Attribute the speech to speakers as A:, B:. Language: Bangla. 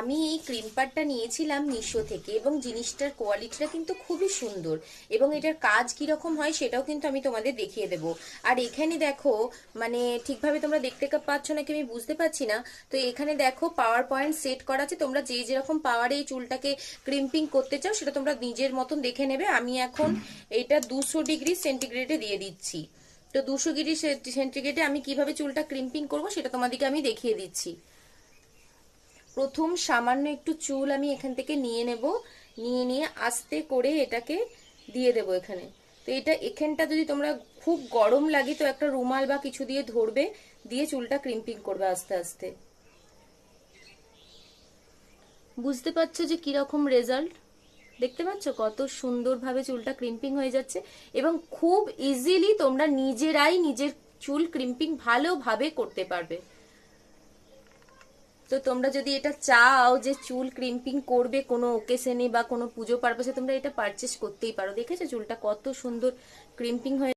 A: আমি এই ক্রিম্পারটা নিয়েছিলাম মিশো থেকে এবং জিনিসটার কোয়ালিটিটা কিন্তু খুবই সুন্দর এবং এটার কাজ কীরকম হয় সেটাও কিন্তু আমি তোমাদের দেখিয়ে দেব। আর এখানে দেখো মানে ঠিকভাবে তোমরা দেখতে পাচ্ছ নাকি আমি বুঝতে পারছি না। তো এখানে দেখো পাওয়ার পয়েন্ট সেট করা আছে। তোমরা যে যেরকম পাওয়ারে এই চুলটাকে ক্রিম্পিং করতে চাও সেটা তোমরা নিজের মতন দেখে নেবে। আমি এখন এটা দুশো ডিগ্রি সেন্টিগ্রেডে দিয়ে দিচ্ছি। তো দুশো ডিগ্রি সেন্টিগ্রেডে আমি কীভাবে চুলটা ক্রিম্পিং করব সেটা তোমাদেরকে আমি দেখিয়ে দিচ্ছি। প্রথম সামান্য একটু চুল আমি এখান থেকে নিয়ে নেব। নিয়ে নিয়ে আস্তে করে এটাকে দিয়ে দেব এখানে। তো এটা এখানটা যদি তোমরা খুব গরম লাগে তো একটা রুমাল বা কিছু দিয়ে ধরবে, দিয়ে চুলটা ক্রিম্পিং করবে আস্তে আস্তে। বুঝতে পারছ যে কীরকম রেজাল্ট দেখতে পাচ্ছ কত সুন্দরভাবে চুলটা ক্রিম্পিং হয়ে যাচ্ছে এবং খুব ইজিলি তোমরা নিজেরাই নিজের চুল ক্রিম্পিং ভালোভাবে করতে পারবে। তো তোমরা যদি এটা চাও যে চুল ক্রিম্পিং করবে কোনো ওকেশনে বা কোনো পুজো পারপাসে তোমরা এটা পারচেস করতেই পারো। দেখেছ চুলটা কত সুন্দর ক্রিম্পিং হয়ে